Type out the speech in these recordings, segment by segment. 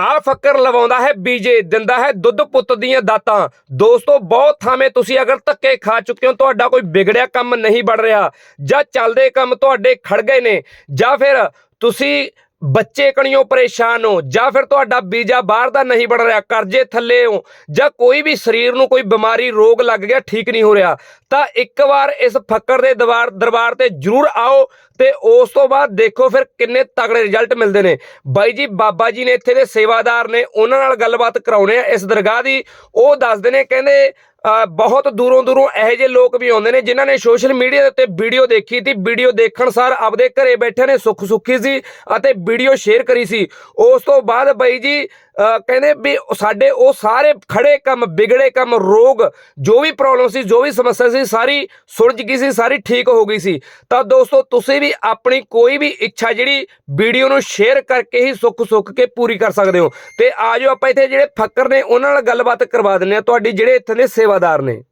ਆ ਫੱਕਰ ਲਵਾਉਂਦਾ ਹੈ ਬੀਜੇ, ਦਿੰਦਾ ਹੈ ਦੁੱਧ ਪੁੱਤ ਦੀਆਂ ਦਾਤਾਂ। ਦੋਸਤੋ, ਬਹੁਤ ਥਾਵੇਂ ਤੁਸੀਂ ਅਗਰ ਧੱਕੇ ਖਾ ਚੁੱਕੇ ਹੋ, ਤੁਹਾਡਾ ਕੋਈ ਵਿਗੜਿਆ ਕੰਮ ਨਹੀਂ ਬਣ ਰਿਹਾ। ਜਾਂ ਚੱਲਦੇ ਕੰਮ ਤੁਹਾਡੇ ਖੜ ਗਏ ਨੇ, ਜਾਂ ਫਿਰ ਤੁਸੀਂ ਬੱਚੇ ਕਣੀਓ ਪਰੇਸ਼ਾਨ ਹੋ, ਜਾਂ ਫਿਰ ਤੁਹਾਡਾ ਬੀਜਾ ਬਾਹਰ ਦਾ ਨਹੀਂ ਬਣ ਰਿਹਾ, ਕਰਜ਼ੇ ਥੱਲੇ ਹੋ, ਜਾਂ ਕੋਈ ਵੀ ਸਰੀਰ ਨੂੰ ਕੋਈ ਬਿਮਾਰੀ, ਰੋਗ ਲੱਗ ਗਿਆ, ਠੀਕ ਨਹੀਂ ਹੋ ਰਿਹਾ, ਤਾਂ ਇੱਕ ਵਾਰ ਇਸ ਫੱਕਰ ਦੇ ਦਰਬਾਰ ਦਰਬਾਰ ਤੇ ਜਰੂਰ ਆਓ ਤੇ ਉਸ ਤੋਂ ਬਾਅਦ ਦੇਖੋ ਫਿਰ ਕਿੰਨੇ ਤਗੜੇ ਰਿਜ਼ਲਟ ਮਿਲਦੇ ਨੇ। ਬਾਈ ਜੀ, ਬਾਬਾ ਜੀ ਨੇ ਇੱਥੇ ਦੇ ਸੇਵਾਦਾਰ ਨੇ, ਉਹਨਾਂ ਨਾਲ ਗੱਲਬਾਤ ਕਰਾਉਣੇ ਆ ਇਸ ਦਰਗਾਹ ਦੀ। ਉਹ ਦੱਸਦੇ ਨੇ, ਕਹਿੰਦੇ ਬਹੁਤ ਦੂਰੋਂ ਦੂਰੋਂ ਇਹੋ ਜਿਹੇ ਲੋਕ ਵੀ ਆਉਂਦੇ ਨੇ ਜਿਨ੍ਹਾਂ ਨੇ ਸੋਸ਼ਲ ਮੀਡੀਆ ਦੇ ਉੱਤੇ ਵੀਡੀਓ ਦੇਖੀ ਸੀ ਵੀਡੀਓ ਦੇਖਣ ਸਾਰ ਆਪਦੇ ਘਰੇ ਬੈਠੇ ਨੇ, ਸੁੱਖ ਸੁੱਖੀ ਸੀ ਅਤੇ ਵੀਡੀਓ ਸ਼ੇਅਰ ਕਰੀ ਸੀ। ਉਸ ਤੋਂ ਬਾਅਦ ਬਾਈ ਜੀ ਕਹਿੰਦੇ ਵੀ ਸਾਡੇ ਉਹ ਸਾਰੇ ਖੜੇ ਕੰਮ, ਵਿਗੜੇ ਕੰਮ, ਰੋਗ, ਜੋ ਵੀ ਪ੍ਰੋਬਲਮ ਸੀ, ਜੋ ਵੀ ਸਮੱਸਿਆ ਸੀ, ਸਾਰੀ ਸੁਲਝ ਗਈ ਸੀ, ਸਾਰੀ ਠੀਕ ਹੋ ਗਈ ਸੀ। ਤਾਂ ਦੋਸਤੋ, ਤੁਸੀਂ ਵੀ ਆਪਣੀ ਕੋਈ ਵੀ ਇੱਛਾ ਜਿਹੜੀ ਵੀਡੀਓ ਨੂੰ ਸ਼ੇਅਰ ਕਰਕੇ ਹੀ ਸੁੱਖ ਸੁੱਖ ਕੇ ਪੂਰੀ ਕਰ ਸਕਦੇ ਹੋ। ਤੇ ਆਜੋ ਆਪਾਂ ਇੱਥੇ ਜਿਹੜੇ ਫੱਕਰ ਨੇ, ਉਹਨਾਂ ਨਾਲ ਗੱਲਬਾਤ ਕਰਵਾ ਦਿੰਦੇ ਆ ਤੁਹਾਡੀ ਜਿਹੜੇ ਇੱਥੇ ਦੇ ਸੇਵਾਦਾਰ ਨੇ।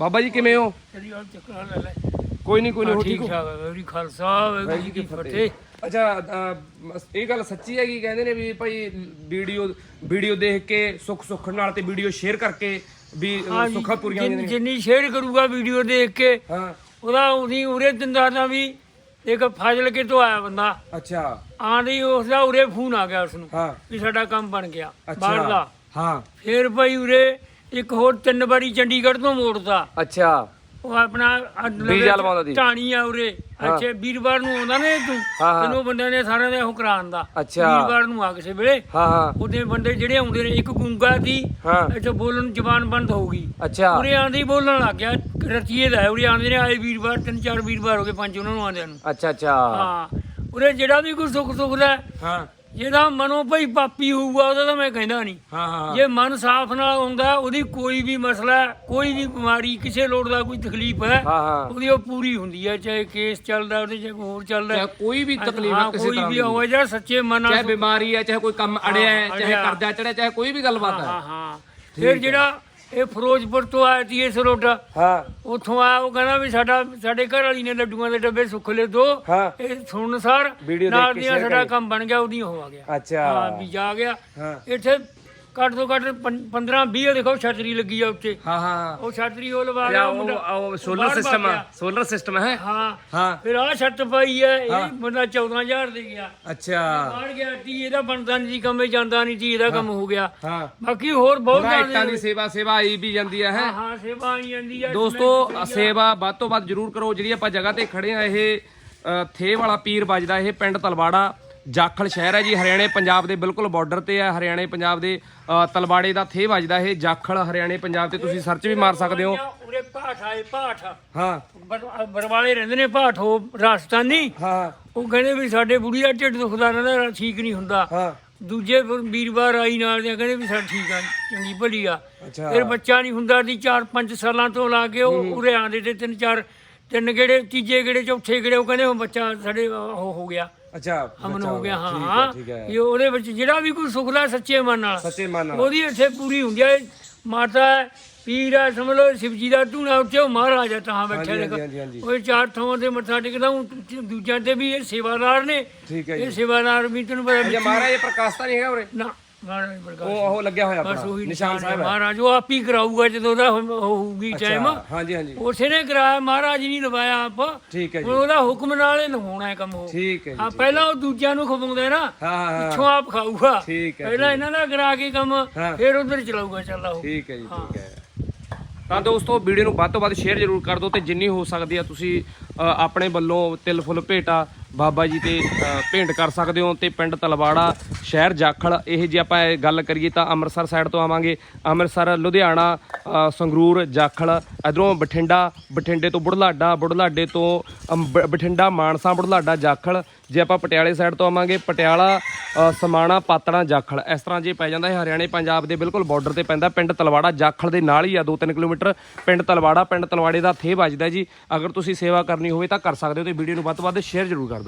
ਬਾਬਾ ਜੀ ਕਿਵੇਂ ਹੋ? ਤੇਰੀ ਗੱਲ ਚੱਕਰ ਲੈ ਲੈ ਕੋਈ ਨਹੀਂ ਕੋਈ ਹਾਂ, ਠੀਕ ਠਾਕ ਹੈ ਖਾਲਸਾ ਵਾਹਿਗੁਰੂ ਜੀ ਕੀ ਫਤਿਹ। ਅੱਛਾ ਇਹ ਗੱਲ ਸੱਚੀ ਹੈਗੀ ਕਹਿੰਦੇ ਨੇ ਵੀ ਭਾਈ ਵੀਡੀਓ ਵੀਡੀਓ ਦੇਖ ਕੇ ਸੁੱਖ ਸੁੱਖ ਨਾਲ ਤੇ ਵੀਡੀਓ ਸ਼ੇਅਰ ਕਰਕੇ ਵੀ ਅ, ਹਾਂ ਜੀ, ਸੁੱਖਾਂ ਪੂਰੀਆਂ ਜਿੰਨ- ਹੁੰਦੀਆਂ ਨੇ। ਜਿੰਨੀ ਸ਼ੇਅਰ ਕਰੂਗਾ ਵੀਡੀਓ ਦੇਖ ਕੇ ਹਾਂ। ਉਹਦਾ ਉਹਦੀ ਉਰੇ ਦਿੰਦਾ ਦਾ ਵੀ ਇੱਕ ਫਾਜ਼ਲ ਕੇ ਤੋਂ ਆਇਆ ਬੰਦਾ। ਅੱਛਾ। ਆਂਦੀ ਉਸ ਦਾ ਉਰੇ ਫੋਨ ਆ ਗਿਆ ਉਸ ਨੂੰ ਹਾਂ। ਵੀ ਸਾਡਾ ਕੰਮ ਬਣ ਗਿਆ ਬਾਹਰ ਦਾ। ਹਾਂ। ਫੇਰ ਭਾਈ ਉਰੇ ਇੱਕ ਹੋਰ ਤਿੰਨ ਵਾਰੀ ਚੰਡੀਗੜ੍ਹ ਤੋਂ ਮੋੜਦਾ। ਅੱਛਾ। ਉਹ ਆਪਣਾ ਵੀਜ਼ਾ ਲਵਾਉਂਦਾ ਸੀ। ਟਾਣੀ ਆ ਉਰੇ। ਅੱਛਾ ਵੀਰਵਾਰ ਨੂੰ ਆਉਂਦਾ ਨੇ ਤੂੰ। ਹਾਂ, ਹਾਂ। ਤੈਨੂੰ ਬੰਦਿਆਂ ਨੇ ਸਾਰਿਆਂ ਦੇ ਉਹ ਕਰਾਉਣ ਦਾ। ਅੱਛਾ। ਵੀਰਵਾਰ ਨੂੰ ਆ ਕਿਸੇ ਵੇਲੇ। ਹਾਂ ਹਾਂ। ਉਹਦੇ ਬੰਦੇ ਜਿਹੜੇ ਆਉਂਦੇ ਨੇ ਇੱਕ ਗੁੰਗਾ ਦੀ ਹਾਂ। ਇੱਥੇ ਬੋਲਣ ਨੂੰ ਜ਼ਬਾਨ ਬੰਦ ਹੋ ਗਈ। ਅੱਛਾ। ਉਰੇ ਆਂਦੇ ਹੀ ਬੋਲਣ ਲੱਗ ਗਿਆ। ਰਤੀਏ ਦਾ ਹੈ, ਉਰੇ ਆਂਦੇ ਨੇ ਆਏ ਵੀਰਵਾਰ ਤਿੰਨ ਚਾਰ ਵੀਰਵਾਰ ਹੋ ਗਏ ਪੰਜ ਉਹਨਾਂ ਨੂੰ ਆਂਦਿਆਂ ਨੂੰ। ਅੱਛਾ ਅੱਛਾ। ਹਾਂ। ਉਰੇ ਜਿਹੜਾ ਵੀ ਕੋਈ ਸੁੱਖ ਸੁੱਖਦਾ ਹੈ, ਹਾਂ। ਜਿਹਦਾ ਮਨੋਂ ਭਈ ਪਾਪੀ ਹੋਊਗਾ ਉਹਦਾ ਤਾਂ ਮੈਂ ਕਹਿੰਦਾ ਨਹੀਂ। ਹਾਂ ਹਾਂ। ਜੇ ਮਨ ਸਾਫ਼ ਨਾਲ ਹੁੰਦਾ ਉਹਦੀ ਕੋਈ ਵੀ ਮਸਲਾ ਕੋਈ ਵੀ ਬਿਮਾਰੀ ਕਿਸੇ ਲੋੜ ਦਾ ਕੋਈ ਤਕਲੀਫ ਹੈ ਹਾਂ ਹਾਂ। ਉਹਦੀ ਉਹ ਪੂਰੀ ਹੁੰਦੀ ਹੈ ਚਾਹੇ ਕੇਸ ਚੱਲਦਾ ਉਹਦੇ ਚਾਹੇ ਹੋਰ ਚੱਲਦਾ ਚਾਹੇ ਕੋਈ ਵੀ ਤਕਲੀਫ ਹਾਂ, ਹੈ ਕਿਸੇ ਕੋਈ ਤਰ੍ਹਾਂ ਵੀ ਦੀ। ਹੋਵੇ ਜਾਂ ਸੱਚੇ ਮਨ ਚਾਹੇ ਨਾਲ ਬਿਮਾਰੀ ਹੈ ਚਾਹੇ ਕੋਈ ਕੰਮ ਅੜਿਆ ਹੈ ਚਾਹੇ ਅੜਿਆ। ਕਰਜ਼ਾ ਚੜਿਆ ਚਾਹੇ ਕੋਈ ਵੀ ਗੱਲਬਾਤ ਹੈ ਹਾਂ। ਹਾਂ ਫਿਰ ਜਿਹੜਾ ਇਹ ਫਿਰੋਜ਼ਪੁਰ ਤੋਂ ਆਇਆ ਸੀ ਇਸ ਰੋਡਾ। ਹਾਂ। ਉੱਥੋਂ ਆ ਉਹ ਕਹਿੰਦਾ ਵੀ ਸਾਡਾ ਸਾਡੇ ਘਰ ਵਾਲੀ ਨੇ ਲੱਡੂਆਂ ਦੇ ਡੱਬੇ ਸੁੱਖ ਲੈ ਦੋ। ਹਾਂ। ਇਹ ਸੁਣਨ ਸਾਰ ਦੇਖ ਨਾਲ ਕੇ ਦੀਆਂ share ਸਾਡਾ ਕਰੀ। ਕੰਮ ਬਣ ਗਿਆ ਉਹਦੀ ਹੋ ਆ ਗਿਆ। ਹਾਂ ਅੱਛਾ ਵੀ ਜਾ ਗਿਆ। ਹਾਂ। ਇੱਥੇ ਘੱਟ ਤੋਂ ਘੱਟ 15 20 ਦੇਖੋ ਛਤਰੀ ਲੱਗੀ ਆ ਉੱਤੇ। ਹਾਂ ਹਾਂ। ਉਹ ਛਤਰੀ ਉਹ ਲਵਾ ਲਿਆ ਉਹ ਮੁੰਡਾ ਉਹ ਸੋਲਰ ਬਾਹਰ ਸਿਸਟਮ ਗਿਆ। ਸੋਲਰ ਸਿਸਟਮ ਹੈ? ਹਾਂ। ਹਾਂ। ਫਿਰ ਆ ਛੱਤ ਪਾਈ ਹੈ ਇਹ ਬੰਦਾ 14000 ਦੇ ਗਿਆ। ਅੱਛਾ। ਬਾਹਰ ਗਿਆ ਤੀ ਇਹਦਾ ਬਣਦਾ ਨਹੀਂ ਸੀ ਕੰਮ ਜਾਂਦਾ ਨਹੀਂ ਸੀ ਇਹਦਾ ਕੰਮ ਹੋ ਗਿਆ। ਹਾਂ। ਬਾਕੀ ਹੋਰ ਬਹੁਤ ਬੜਾ ਇੱਟਾਂ ਜ਼ਿਆਦਾ ਦੀ ਸੇਵਾ ਸੇਵਾ ਆਈ ਵੀ ਜਾਂਦੀ ਹੈ? ਹਾਂ ਹੈਂ। ਸੇਵਾ ਆਈ ਜਾਂਦੀ ਹੈ ਦੋਸਤੋ ਸੇਵਾ ਵੱਧ ਤੋਂ ਵੱਧ ਜਰੂਰ ਕਰੋ। ਜਿਹੜੀ ਆਪਾਂ ਜਗ੍ਹਾ ਤੇ ਖੜੇ ਆ ਇਹ ਅ, ਥੇ ਵਾਲਾ ਪੀਰ ਵੱਜਦਾ ਇਹ ਪਿੰਡ ਤਲਵਾੜਾ। ਜਾਖਲ ਸ਼ਹਿਰ ਹੈ ਜੀ। ਹਰਿਆਣੇ ਪੰਜਾਬ ਦੇ ਬਿਲਕੁਲ ਬਾਰਡਰ ਤੇ ਹੈ। ਹਰਿਆਣੇ ਪੰਜਾਬ ਦੇ ਤਲਵਾੜੇ ਦਾ ਥੇ ਵੱਜਦਾ ਇਹ। ਜਾਖਲ ਹਰਿਆਣੇ ਪੰਜਾਬ ਤੇ ਤੁਸੀਂ ਸਰਚ ਵੀ ਮਾਰ ਸਕਦੇ ਹੋ। ਉਰੇ ਪਾਠ ਆਏ ਪਾਠ ਹਾਂ। ਬਰ- ਬਰਵਾਲੇ ਰਹਿੰਦੇ ਨੇ ਪਾਠ ਉਹ ਰਾਜਸਥਾਨੀ। ਹਾਂ। ਉਹ ਕਹਿੰਦੇ ਵੀ ਸਾਡੇ ਬੁੜੀ ਦਾ ਢਿੱਡ ਦੁਖਦਾ ਰਹਿੰਦਾ ਠੀਕ ਨਹੀਂ ਹੁੰਦਾ। ਹਾਂ। ਦੂਜੇ ਫਿਰ ਵੀਰਵਾਰ ਆਈ ਨਾਲ ਦੇ ਕਹਿੰਦੇ ਵੀ ਸਾਡਾ ਠੀਕ ਆ ਚੰਗੀ ਭਲੀ ਆ। ਫਿਰ ਬੱਚਾ ਨਹੀਂ ਹੁੰਦਾ ਦੀ 4-5 ਸਾਲਾਂ ਤੋਂ ਲਾ ਕੇ ਉਹ ਉਰੇ ਆਂਦੇ ਤੇ ਤਿੰਨ ਚਾਰ ਤਿੰਨ ਗੇੜੇ ਤੀਜੇ ਗੇੜੇ ਚੌਥੇ ਗੇੜੇ ਉਹ ਕਹਿੰਦੇ ਉਹ ਬੱਚਾ ਸਾਡੇ ਉਹ ਹੋ ਗਿਆ। ਅੱਛਾ ਅਮਨ ਹੋ ਗਿਆ ਹਾਂ ਠੀਕ ਹੈ, ਇਹ ਉਹਦੇ ਵਿੱਚ ਜਿਹੜਾ ਵੀ ਕੋਈ ਸੁਖਲਾ ਸੱਚੇ ਮਨ ਨਾਲ। ਸੱਚੇ ਮਨ ਨਾਲ। ਉਹਦੀ ਇੱਥੇ ਪੂਰੀ ਹੁੰਦੀ ਹੈ। ਮਾਤਾ ਹੈ, ਪੀਰ ਹੈ ਸਮਝ ਲਓ ਸ਼ਿਵਜੀ ਦਾ ਧੂਣਾ ਉੱਤੇ ਉਹ ਮਹਾਰਾਜਾ ਤਾਂ ਬੈਠਾ ਹਾਂਜੀ, ਹਾਂਜੀ। ਉਹ ਚਾਰ ਥਾਵਾਂ ਤੇ ਮੱਥਾ ਟੇਕਦਾ ਉਹ ਦੂਜਿਆਂ ਤੇ ਵੀ ਇਹ ਸੇਵਾਦਾਰ ਨੇ। ਠੀਕ ਹੈ ਇਹ ਸੇਵਾਦਾਰ ਵੀ ਤੈਨੂੰ ਪਤਾ ਜੀ ਮਹਾਰਾਜ ਇਹ ਪ੍ਰਕਾਸ਼ ਤਾਂ ਨਹੀਂ ਹੈਗਾ ਉਰੇ? ਨਾ। ਮਹਾਰਾਜ ਪ੍ਰਕਾਸ਼ ਉਹ ਉਹ ਲੱਗਿਆ ਹੋਇਆ ਬਸ ਆਪਣਾ। ਉਹੀ ਨਿਸ਼ਾਨ ਸਾਹਿਬ ਹੈ। ਮਹਾਰਾਜ ਉਹ ਆਪ ਹੀ ਕਰਾਊਗਾ ਜਦੋਂ ਉਹਦਾ ਹੋ- ਹੋਊਗੀ ਟਾਈਮ ਅੱਛਾ, ਹਾਂਜੀ ਹਾਂਜੀ। ਉਸੇ ਨੇ ਕਰਾਇਆ ਮਹਾਰਾਜ ਨਹੀਂ ਲਵਾਇਆ ਆਪ। ਠੀਕ ਹੈ ਜੀ। ਉਹਦਾ ਹੁਕਮ ਨਾਲ ਹੀ ਲਵਾਉਣਾ ਹੈ ਕੰਮ ਉਹ। ਠੀਕ ਹੈ ਜੀ ਹਾਂ ਪਹਿਲਾਂ ਉਹ ਦੂਜਿਆਂ ਨੂੰ ਖਵਾਉਂਦੇ ਨਾ ਹਾਂ ਹਾਂ ਹਾਂ। ਪਿੱਛੋਂ ਆਪ ਖਾਊਗਾ। ਠੀਕ ਹੈ, ਪਹਿਲਾਂ ਇਹਨਾਂ ਦਾ ਕਰਾ ਕੇ ਕੰਮ ਹਾਂ। ਫਿਰ ਉਧਰ ਚਲਾਊਗਾ ਚੱਲਾ ਉਹ ਠੀਕ ਹੈ ਜੀ ਠੀਕ ਹੈ। ਤਾਂ ਦੋਸਤੋ ਵੀਡੀਓ ਨੂੰ ਵੱਧ ਤੋਂ ਵੱਧ ਸ਼ੇਅਰ ਜ਼ਰੂਰ ਕਰ ਦਿਓ ਤੇ ਜਿੰਨੀ ਹੋ ਸਕਦੀ ਆ ਤੁਸੀਂ ਅ, ਆਪਣੇ ਵੱਲੋਂ ਤਿਲ ਫੁੱਲ ਭੇਟਾ ਬਾਬਾ ਜੀ ਤੇ ਭੇਂਟ ਕਰ ਸਕਦੇ ਹੋ ਤੇ ਪਿੰਡ ਤਲਵਾੜਾ, ਸ਼ਹਿਰ ਜਾਖਲ, ਇਹ ਜੇ ਆਪਾਂ ਇਹ ਗੱਲ ਕਰੀਏ ਤਾਂ ਅੰਮ੍ਰਿਤਸਰ ਸਾਈਡ ਤੋਂ ਆਵਾਂਗੇ। ਅੰਮ੍ਰਿਤਸਰ, ਲੁਧਿਆਣਾ ਸੰਗਰੂਰ, ਜਾਖਲ, ਇਧਰੋਂ ਬਠਿੰਡਾ, ਬਠਿੰਡੇ ਤੋਂ ਬੁਢਲਾਡਾ, ਬੁਢਲਾਡੇ ਤੋਂ ਅੰਬ- ਬਠਿੰਡਾ, ਮਾਨਸਾ, ਬੁਢਲਾਡਾ, ਜਾਖਲ। ਜੇ ਆਪਾਂ ਪਟਿਆਲੇ ਸਾਈਡ ਤੋਂ ਆਵਾਂਗੇ, ਪਟਿਆਲਾ ਸਮਾਣਾ, ਪਾਤੜਾ, ਜਾਖਲ। ਇਸ ਤਰ੍ਹਾਂ ਜੇ ਪੈ ਜਾਂਦਾ ਹੈ ਹਰਿਆਣੇ, ਪੰਜਾਬ ਦੇ ਬਿਲਕੁਲ ਬਾਰਡਰ ਤੇ ਪੈਂਦਾ। ਪਿੰਡ ਤਲਵਾੜਾ, ਜਾਖਲ ਦੇ ਨਾਲ ਹੀ ਆ 2-3 ਕਿਲੋਮੀਟਰ। ਪਿੰਡ ਤਲਵਾੜਾ, ਪਿੰਡ ਤਲਵਾੜੇ ਦਾ ਥੇ ਵੱਜਦਾ ਜੀ। ਅਗਰ ਤੁਸੀਂ ਸੇਵਾ ਕਰਨੀ ਹੋਵੇ ਤਾਂ ਕਰ ਸਕਦੇ ਹੋ ਤੇ ਵੀਡੀਓ ਨੂੰ ਵੱਧ ਤੋਂ ਵੱਧ ਸ਼ੇਅਰ ਜ਼ਰੂਰ ਕਰ ਦਿਓ।